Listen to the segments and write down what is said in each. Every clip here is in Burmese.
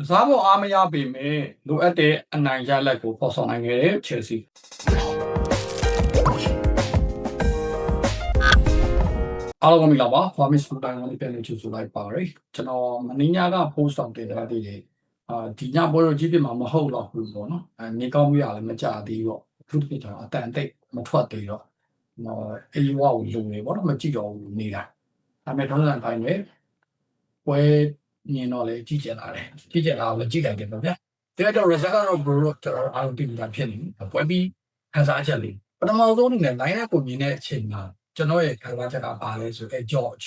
ကစားဖို့အားမရပေမဲ့လိုအပ်တဲ့အနိုင်ရလက်ကိုပေါ်ဆောင်နိုင်ခဲ့တဲ့ Chelsea အားလုံးမင်္ဂလာပါ Promise Food Time လေးပြန်လည်ကြိုဆိုလိုက်ပါရယ်ကျွန်တော်မင်းညာက post အောင်တင်ထားသေးတယ်အာဒီညပွဲတော့ကြီးပြမှာမဟုတ်တော့ဘူးပေါ့နော်အဲနေကောင်းမှုရလည်းမကြသေးတော့သူတို့ကျွန်တော်အတန်တိတ်မထွက်သေးတော့ဟောအေးဝါကိုလုံနေပေါ့နော်မကြည့်တော့ဘူးနေတာဒါပေမဲ့ထုံးစံတိုင်းပဲပွဲ မြင်တော့လေကြည့်ကြလာတယ်ကြည့်ကြလာတော့ကြည့်လိုက်တယ်ပေါ့ဗျာတဲ့တော့ result ကတော့ bro တော့ကျွန်တော်အားလုံးတင်ပြဖြစ်နေပြီပွဲပြီးခန်းစားချက်လေးပထမဆုံးအနေနဲ့ line up ကိုမြင်တဲ့အချိန်မှာကျွန်တော်ရဲ့ခံစားချက်ကပါလဲဆိုအဲ George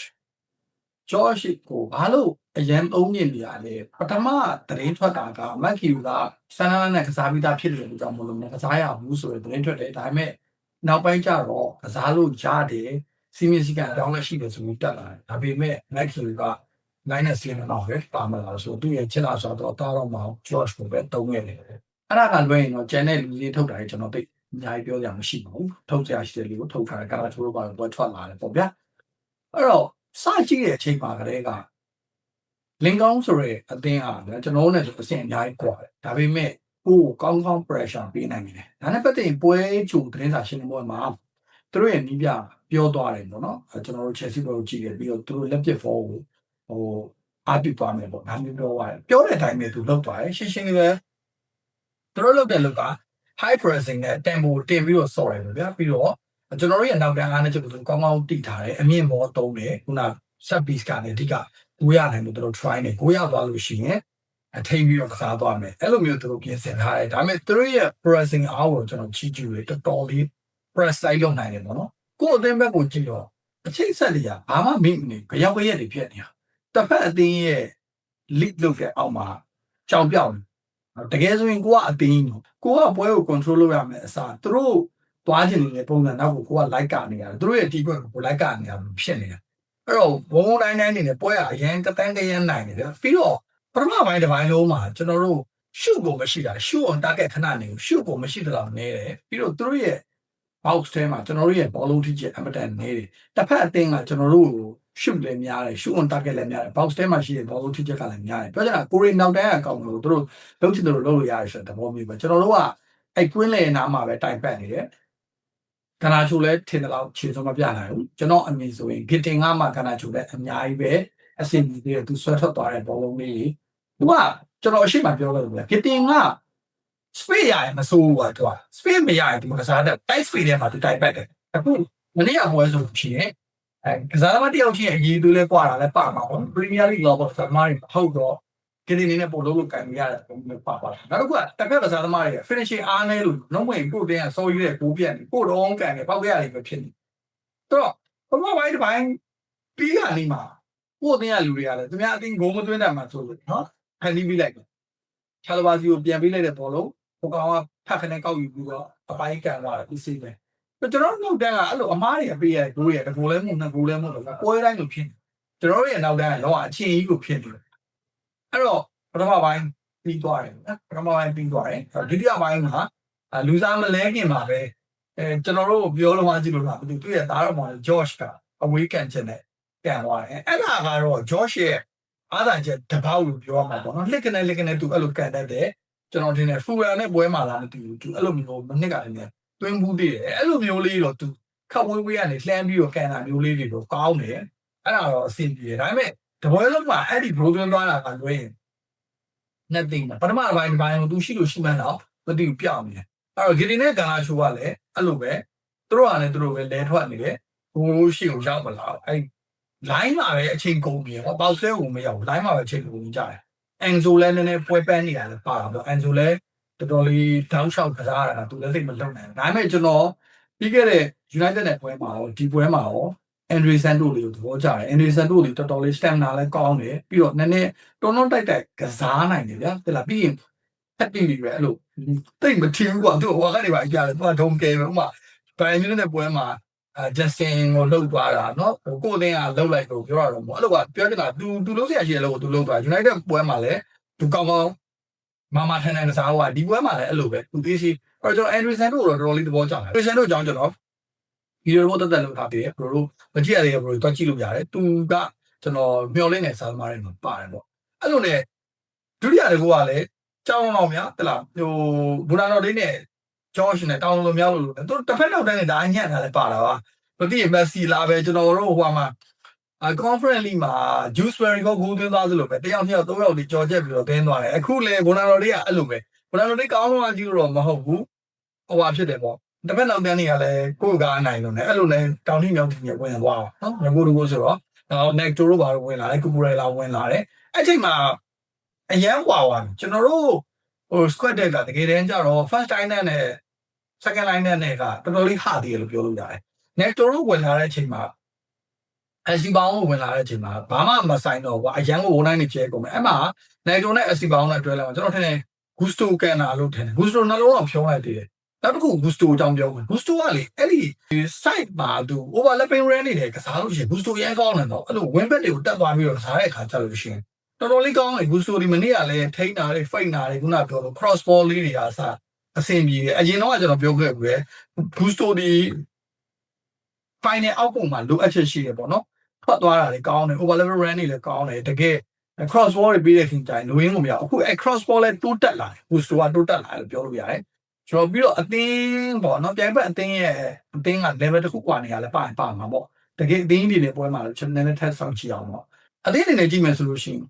George ကိုဘာလို့အရန်သုံးမြင်နေရလဲပထမသတင်းထွက်တာကမက်ကီယူကဆန္ဒနဲ့ကစားပြီးသားဖြစ်တယ်လို့ကြောင့်မလို့လည်းကစားရဘူးဆိုတဲ့သတင်းထွက်တယ်ဒါပေမဲ့နောက်ပိုင်းကျတော့ကစားလို့ရတယ်စီမင်းစီကတောင်းလက်ရှိတယ်ဆိုပြီးတက်လာတယ်ဒါပေမဲ့မက်ကီ ယူက line စီနေတော့ပဲပါမလာဆိုသူ့ရဲ့ချစ်လာဆိုတော့တားတော့မအောင် George ကိုပဲတုံးခဲ့တယ်အဲ့ဒါကလွှဲရင်တော့ကျန်တဲ့လူကြီးထုတ်တာတွေကျွန်တော်သိအများကြီးပြောကြမှာမရှိပါဘူးထုတ်ကြရရှိတယ်လူကိုထုတ်ထားတယ်ကာလာချိုးတော့ပါတော့ထွက်လာတယ်ပေါ့ဗျာအဲ့တော့စကြည့်တဲ့အချိန်ပါကလေးကလင်ကောင်းဆိုရဲအသင်းအားဗျာကျွန်တော်တို့နဲ့ဆိုအဆင့်အများကြီးကွာတယ်ဒါပေမဲ့ကိုယ်ကောင်းကောင်း pressure ပေးနိုင်တယ်ဒါနဲ့ပတ်သက်ရင်ပွဲကြုံသတင်းစာရှင်းလင်းပွဲမှာသူတို့ရဲ့နီးပြပြောသွားတယ်ပေါ့နော်အဲကျွန်တော်တို့ Chelsea ဘက်ကိုကြည့်တယ်ပြီးတော့သူတို့လက်ပစ် fall ကို ဟိုအားပြသွားမယ်ပေါ့ဒါမျိုးပြောသွားတယ်ပြောတဲ့အတိုင်းပဲသူလုပ်သွားတယ်ရှင်းရှင်းလေးပဲသူတို့လုပ်တဲ့လုပ်က high pressing နဲ့ tempo တင်ပြီးတော့ဆော့ရတယ်ဗျာပြီးတော့ကျွန်တော်တို့ရဲ့နောက်တန်းအားနဲ့ချက်ကိုကောင်းကောင်းတိထားတယ်အမြင့်မောသုံးတယ်ခုန set piece ကနေအဓိကကိုရနိုင်လို့သူတို့ try နေကိုရသွားလို့ရှိရင်အထိန်ပြီးတော့ကစားသွားမယ်အဲ့လိုမျိုးသူတို့ပြင်ဆင်ထားတယ်ဒါပေမဲ့သူတို့ရဲ့ pressing hour ကိုကျွန်တော်ချီးကျူးတယ်တော်တော်လေး press လိုက်လုပ်နိုင်တယ်ပေါ့နော်ကို့အသင်းဘက်ကိုကြည့်တော့အချိန်ဆက်တွေကဘာမှမိမနေကြောက်ရက်တွေဖြစ်နေတာ တစ်ဖက်အသင်းရဲ့ lead လုပ်တဲ့အောက်မှာကြောင်ပြောက်တကယ်ဆိုရင်ကိုကအသင်းကိုကပွဲကို control လုပ်ရမယ်အစားသူတို့သွားခြင်းနေတဲ့ပုံစံနောက်ကိုကိုက like ကနေရတယ်သူတို့ရဲ့ team ကို like ကနေရဖြစ်နေတာအဲ့တော့ဘုံတိုင်းတိုင်းနေနဲ့ပွဲကအရင်ကတန်းကရမ်းနိုင်တယ်ဗျပြီးတော့ပထမပိုင်းတစ်ပိုင်းလုံးမှာကျွန်တော်တို့ရှုကိုမရှိတာရှု on target ခဏနေကိုရှုကိုမရှိတော့နေတယ်ပြီးတော့သူတို့ရဲ့ box ထဲမှာကျွန်တော်တို့ရဲ့ ball လုံးထိချက်အမတန်နေတယ်တစ်ဖက်အသင်းကကျွန်တော်တို့ကိုရှုလည်းများတယ်ရှု on target လည်းများတယ် box ထဲမှာရှိတဲ့ ball လုံးထိချက်ကလည်းများတယ်ပြောချင်တာကိုရီနောက်တန်းအကောင်လို့သူတို့လုံးချင်တယ်လို့လုပ်လို့ရတယ်ဆိုတဲ့သဘောမျိုးပဲကျွန်တော်တို့ကအဲ့ကွင်းလေနားမှာပဲတိုင်ပတ်နေတယ်ကနာချိုလည်းထင်တယ်လို့ခြေစုံမပြနိုင်ဘူးကျွန်တော်အမြင်ဆိုရင်ဂစ်တင်ကမှကနာချိုလည်းအများကြီးပဲအဆင်ပြေသေးတယ်သူဆွဲထွက်သွားတဲ့ ball လုံးလေးသူကကျွန်တော်အရှိမပြောခဲ့လို့လေဂစ်တင်က space ရရင်မစိုးဘူးကွာသူက space မရရင်ဒီမှာကစားတဲ့ tight space ထဲမှာသူတိုက်ပတ်တယ်အခုမနေ့ကပွဲဆိုဖြစ်ရင်အဲကစားသမားတယောက်ချင်းအရေးသွေးလဲကွာတာလဲပါမှာပေါ့ Premier League လောက်ပေါ့ကစားသမားတွေဟုတ်တော့ကင်းနေနေပို့လို့လို့ကန်ရတဲ့ပုံမျိုးပါပါနောက်တစ်ခုကတက်ခက်ကစားသမားတွေ finishing အားနည်းလို့နှုတ်ဝင်ကိုတင်းကစော်ရည်တဲ့ကိုပြက်နေကိုတော့ကန်နေပောက်ရရတယ်ပဲဖြစ်နေတော့ဘမပိုင်းတစ်ပိုင်းပြီးကနေမှာကိုတင်းကလူတွေကလည်းသူများအတင်းဂိုးမသွင်းတတ်မှာဆိုလို့နော်ဖန်တီးပြီးလိုက်တယ်ချာလဘာစီကိုပြန်ပေးလိုက်တဲ့ဘောလုံး ဟိုကောင်ကဖက်ခနဲ့ကောက်ယူပြီးတော့အပိုင်းကန်သွားတယ်ဒီစိပဲကျွန်တော်တို့နောက်တန်းကအဲ့လိုအမားတွေပေးရဒိုးရတကူလဲမှုနှစ်ကူလဲမှုတော့ပွဲတိုင်းလိုဖြစ်နေကျွန်တော်တို့ရဲ့နောက်တန်းကတော့အချင်းကြီးကိုဖြစ်နေတယ်အဲ့တော့ပထမပိုင်းပြီးသွားတယ်နော်ပထမပိုင်းပြီးသွားတယ်ဒုတိယပိုင်းမှာလူစားမလဲခင်ပါပဲအဲကျွန်တော်တို့ပြောလို့မှကြည့်လို့လားဘယ်သူသူ့ရဲ့သားတော်မှာ George ကအဝေးကန်ချက်နဲ့ကန်သွားတယ်အဲ့ဒါကတော့ George ရဲ့အားသာချက်တပောက်လို့ပြောရမှာပေါ့နော်လက်ကနေလက်ကနေသူအဲ့လိုကန်တတ်တယ် ကျွန်တော်ထင်တယ်ဖူရာနဲ့ပွဲမှာလာမသိဘူးသူအဲ့လိုမျိုးမနစ်ကလည်းတွင်းဘူးသေးတယ်အဲ့လိုမျိုးလေးတော့သူခက်ဝေးဝေးကနေလှမ်းပြီးတော့ကန်တာမျိုးလေးတွေတော့ကောင်းတယ်အဲ့ဒါတော့အဆင်ပြေတယ်ဒါပေမဲ့တပွဲလုံးမှာအဲ့ဒီ broken သွားတာကလွှဲရင် nothing ပထမပိုင်းပိုင်းသူရှိလို့ရှိမှန်းတော့မသိဘူးပြောင်းနေတယ်အဲ့တော့ဂီတီနဲ့ကန်လာချိုးကလည်းအဲ့လိုပဲသူတို့ကလည်းသူတို့ပဲလဲထွက်နေတယ်ဘိုးရှိကိုရောက်မလာအဲ့ line မှာပဲအချိန်ကုန်ပြီဟောပေါက်ဆဲကိုမရောက် line မှာပဲအချိန်ကုန်ကြတယ် အန်ဇိုလည်းနည်းနည်းပွဲပန်းနေရတယ်ပါတာပေါ့အန်ဇိုလည်းတော်တော်လေးတောင်းလျှောက်ကစားရတာသူလည်းသိမလုံနိုင်ဘူးဒါပေမဲ့ကျွန်တော်ပြီးခဲ့တဲ့ United နဲ့ပွဲမှာရောဒီပွဲမှာရော Andre Santo လေးကိုသဘောကျတယ် Andre Santo လေးတော်တော်လေး stamina လည်းကောင်းတယ်ပြီးတော့နည်းနည်းတွန်းတွန်းတိုက်တိုက်ကစားနိုင်တယ်ဗျာတဲ့လားပြီးရင်ဖက်တီတွေပဲအဲ့လိုတိတ်မထင်ဘူးကွာသူဟိုကနေပါကြားတယ်သူကဒုံကဲပဲဥမာဘိုင်မြူနစ်နဲ့ပွဲမှာအာ Justin ကိုလှုပ်သွားတာเนาะဟိုကိုအသင်းကလှုပ်လိုက်လို့ပြောရတော့မဟုတ်အဲ့လိုကပြောနေတာ तू तू လှုပ်เสียရှိတယ်လို့ तू လှုပ်သွား United ပွဲမှာလည်း तू ကောင်းကောင်းမာမာထန်ထန်ကစားဟိုကဒီပွဲမှာလည်းအဲ့လိုပဲ तू သိရှိအဲ့တော့ကျွန်တော် Andre Santo ကိုတော့တော်တော်လေးသဘောကျတယ် Andre Santo ကြောင့်ကျွန်တော်ဗီဒီယိုတော့တက်တက်လုပ်ထားပြီးတယ်ဘရိုတို့မကြည့်ရသေးဘူးဘရိုတို့တွားကြည့်လို့ရတယ် तू ကကျွန်တော်မျောလင်းနေစားသမားတွေမှာပါတယ်ပေါ့အဲ့လိုနဲ့ ဒုတိယတကူကလည်းကြောင်းအောင်များတလားဟိုဘူနာတော်လေးနဲ့ ဂျော့ရှ်နဲ့တောင်းလို့များလို့လို့သူတစ်ဖက်နောက်တိုင်းနဲ့ဒါအညံ့တာလည်းပါတာပါမသိရင်မက်ဆီလာပဲကျွန်တော်တို့ဟိုမှာအ conference league မှာ juice berry ကိုဂိုးသွင်းသွားသလိုပဲတယောက်နှစ်ယောက်သုံးယောက်ဒီကြော်ချက်ပြီးတော့တင်းသွားတယ်အခုလေဘူနာတော်လေးကအဲ့လိုပဲဘူနာတော်လေးကောင်းဆုံးအကြည့်လို့တော့မဟုတ်ဘူးဟိုဟာဖြစ်တယ်ပေါ့တစ်ဖက်နောက်တန်းတွေကလည်းကိုယ်ကအနိုင်လို့ねအဲ့လိုလဲတောင်းထိမြောက်ထိမြောက်ဝင်သွားအောင်နော်ငကိုတကူဆိုတော့နောက် nectar တို့ဘာလို့ဝင်လာလဲကူပူရဲလာဝင်လာတယ်အဲ့ချိန်မှာအရန်ကွာသွားကျွန်တော်တို့ ဟို squad deck ကတကယ်တမ်းကျတော့ first line နဲ့ second line နဲ့ကတော်တော်လေးဟာသေးတယ်လို့ပြောလို့ရတယ် nectar တို့ဝင်လာတဲ့အချိန်မှာအစီပေါင်းကိုဝင်လာတဲ့အချိန်မှာဘာမှမဆိုင်တော့ကွာအရန်ကိုဝန်တိုင်းနေကျဲကုန်မယ်အဲ့မှာ nectar နဲ့အစီပေါင်းနဲ့တွဲလိုက်မှာကျွန်တော်ထင်တယ် gusto ကန်နာလို့ထင်တယ် gusto နှလုံးအောင်ဖြုံးလိုက်သေးတယ်နောက်တစ်ခု gusto အကြောင်းပြောမယ် gusto ကလေအဲ့ဒီ site မှာသူ overlapping run နေတယ်ကစားလို့ရှိရင် gusto ရန်ကောင်းတယ်တော့အဲ့လို win bet တွေကိုတက်သွားပြီးတော့ကစားတဲ့အခါကျလို့ရှိရင် တော်တော်လေးကောင်းတယ် gusto ဒီမနေ့ကလည်းထိန်းတာလေး fight တာလေးခုနပြောလို့ cross ball လေးတွေအားစားအဆင်ပြေတယ်အရင်တော့ကကျွန်တော်ပြောခဲ့ပြီ gusto ဒီ final output မှာလိုအပ်ချက်ရှိတယ်ပေါ့နော်ထွက်သွားတာလေကောင်းတယ် overlevel run တွေလည်းကောင်းတယ်တကယ် cross ball တွေပြီးတဲ့ခင်တိုင်းလိုရင်းကိုမရအခုအဲ cross ball လည်းတိုးတက်လာတယ် boost ကတိုးတက်လာတယ်လို့ပြောလို့ရတယ်ကျွန်တော်ပြီးတော့အသင်းပေါ့နော်ပြိုင်ဘက်အသင်းရဲ့အသင်းက level တစ်ခုกว่าနေရလဲပါရင်ပါမှာပေါ့တကယ်အသင်းတွေနဲ့ပွဲမှာလည်းကျွန်တော်နည်းနည်းထပ်ဆောင်ကြည့်အောင်ပေါ့အသင်းတွေနဲ့ကြည့်မယ်ဆိုလို့ရှိရင်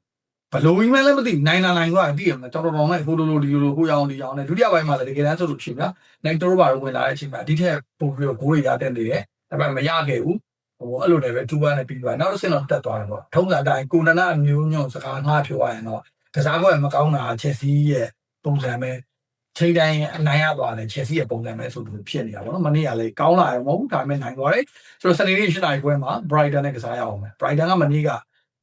ဘလို့ကြီးမဲလည်းမသိနိုင်လာနိုင်သွားတယ်သိရမလားတော်တော်တော်နဲ့ဟိုလိုလိုဒီလိုလိုဟိုရောင်ဒီရောင်နဲ့ဒုတိယပိုင်းမှာလည်းတကယ်တမ်းဆိုလို့ရှိရင်ဗျာနိုင်တိုးဘာလို့ဝင်လာတဲ့အချိန်မှာဒီထက်ပိုပြီးတော့ဂိုးတွေရတဲ့နေတယ်ဒါပေမဲ့မရခဲ့ဘူးဟိုအဲ့လိုလည်းပဲ2 1နဲ့ပြီးသွားနောက်တစ်ဆင့်တော့တက်သွားတယ်ပေါ့ထုံးစံအတိုင်းကိုနနာအမျိုးညွန့်စကားငှားပြောရရင်တော့ကစားကွက်မကောင်းတာချက်စီရဲ့ပုံစံပဲချိန်တိုင်းအနိုင်ရသွားတယ်ချက်စီရဲ့ပုံစံပဲဆိုလို့ဖြစ်နေတာပေါ့နော်မနေ့ကလည်းကောင်းလာတယ်မဟုတ်ဘူးဒါပေမဲ့နိုင်သွားတယ်ဆိုတော့စနေနေ့ရှင်းနိုင်ပွဲမှာ Brighton နဲ့ကစားရအောင်မယ် Brighton ကမနေ့က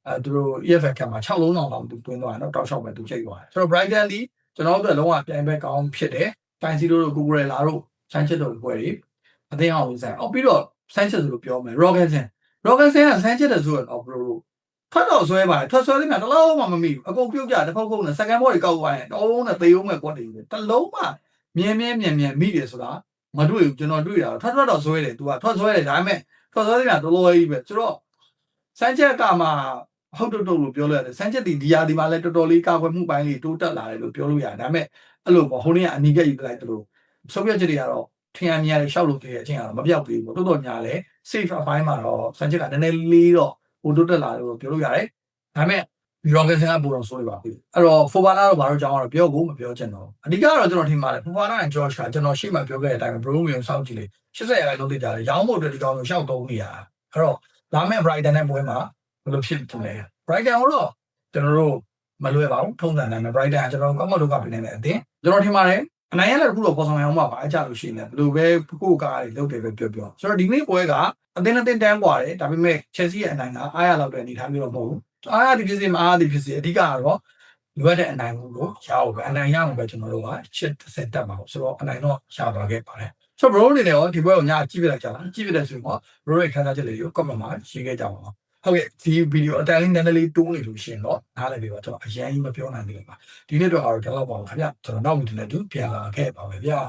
အဲသူတို့ EFL ကမှာ6လုံးအောင်လောက်သူတွင်းသွားတယ်နော်တောက်လျှောက်ပဲသူချိန်သွားတယ်ဆိုတော့ Brighton ဒီကျွန်တော်တို့အတွက်လုံးဝပြိုင်ပွဲကောင်းဖြစ်တယ်တိုင်းစီတို့တို့ Google လာတို့ Sanchez တို့ပွဲတွေအသင်းအောင်ဆိုင်အော်ပြီးတော့ Sanchez လို့ပြောမယ် Robertson Robertson က Sanchez တဲ့ဆိုတော့ဘရိုထွက်တော့ဆွဲပါတယ်ထွက်ဆွဲလိမ့်မယ်တလုံးမှမမိဘူးအကုန်ပြုတ်ကြတစ်ဖက်ခုနဲ့ second ball တွေကောက်သွားရင်တလုံးနဲ့သေအောင်မဲ့ကွက်တွေတလုံးမှမြဲမြဲမြဲမြဲမိတယ်ဆိုတာမတွေ့ဘူးကျွန်တော်တွေ့တာထွက်ထွက်တော့ဆွဲတယ် तू ကထွက်ဆွဲတယ်ဒါပေမဲ့ထွက်ဆွဲလိမ့်မယ်တလုံးကြီးပဲဆိုတော့ Sanchez ကမှ ဟုတ်တုတ်တုတ်လို့ပြောလို့ရတယ် Sanchez ဒီဒီယာဒီမှာလည်းတော်တော်လေးကာကွယ်မှုပိုင်းလေးတိုးတက်လာတယ်လို့ပြောလို့ရတယ်ဒါပေမဲ့အဲ့လိုပေါ့ဟိုနေ့ကအနီးကပ်ယူလိုက်တယ်လို့ဆုံးဖြတ်ချက်တွေကတော့ထင်ရမြင်ရတယ်ရှောက်လို့ကြည့်တဲ့အချိန်ကတော့မပြောက်သေးဘူးတော်တော်ညာလဲ safe အပိုင်းမှာတော့ Sanchez ကနည်းနည်းလေးတော့ဟိုတိုးတက်လာတယ်လို့ပြောလို့ရတယ်ဒါပေမဲ့ Robertson ကပူတော့ဆိုးရပါပြီအဲ့တော့ Fofana တော့ဘာလို့ကြောင်းတော့ပြောကိုမပြောချင်တော့အဓိကတော့ကျွန်တော်ထင်ပါတယ် Fofana နဲ့ George ကကျွန်တော်ရှေ့မှာပြောခဲ့တဲ့အတိုင်းပဲ Bruno မျိုးစောင့်ကြည့်လေ80ရာခိုင်နှုန်းသိကြတယ်ရောင်းဖို့အတွက်ဒီကောင်ကိုရှောက်သုံးနေရအဲ့တော့လာမယ့် Brighton နဲ့ပွဲမှာဘယ် လိုဖြစ်ဖြစ်လဲ Brighton ကိုတော့ကျွန်တော်တို့မလွယ်ပါဘူးထုံးစံတိုင်းပဲ Brighton ကကျွန်တော်ကောက်မလို့ကပြနေတဲ့အတင်းကျွန်တော်ထင်ပါတယ်အနိုင်ရတဲ့ခုတော့ပေါ်ဆောင်အောင်ပါပါအကြလို့ရှိနေတယ်ဘယ်လိုပဲကိုယ်ကားတွေလုပ်တယ်ပဲပြောပြောဆိုတော့ဒီနေ့ပွဲကအတင်းအတင်းတန်းกว่าတယ်ဒါပေမဲ့ Chelsea ရဲ့အနိုင်ကအားရလောက်တဲ့အနေအထားမျိုးတော့မဟုတ်ဘူးအားရသည်ဖြစ်စေမအားရသည်ဖြစ်စေအဓိကကတော့လိုအပ်တဲ့အနိုင်မှုကိုရအောင်ပဲအနိုင်ရအောင်ပဲကျွန်တော်တို့ကချစ်တစ်တက်ပါဘူးဆိုတော့အနိုင်တော့ရသွားခဲ့ပါတယ်ဆိုတော့ bro အနေနဲ့ရောဒီပွဲကိုညကြည့်ပြလိုက်ကြလားကြည့်ပြတဲ့ဆိုရင်တော့ bro ရဲ့ခန်းစားချက်လေးကို comment မှာရေးခဲ့ကြပါဦး ဟုတ်ကဲ့ဒီဗီဒီယိုအတန်လေးနည်းနည်းလေးတိုးနေလို့ရှိရင်တော့နားလည်ပြီပါကျွန်တော်အရင်ကြီးမပြောနိုင်သေးဘူးပါဒီနေ့တော့အားတော့ဒီလောက်ပါဘူးခင်ဗျကျွန်တော်နောက်ဗီဒီယိုနဲ့တူပြန်လာခဲ့ပါမယ်ဗျာ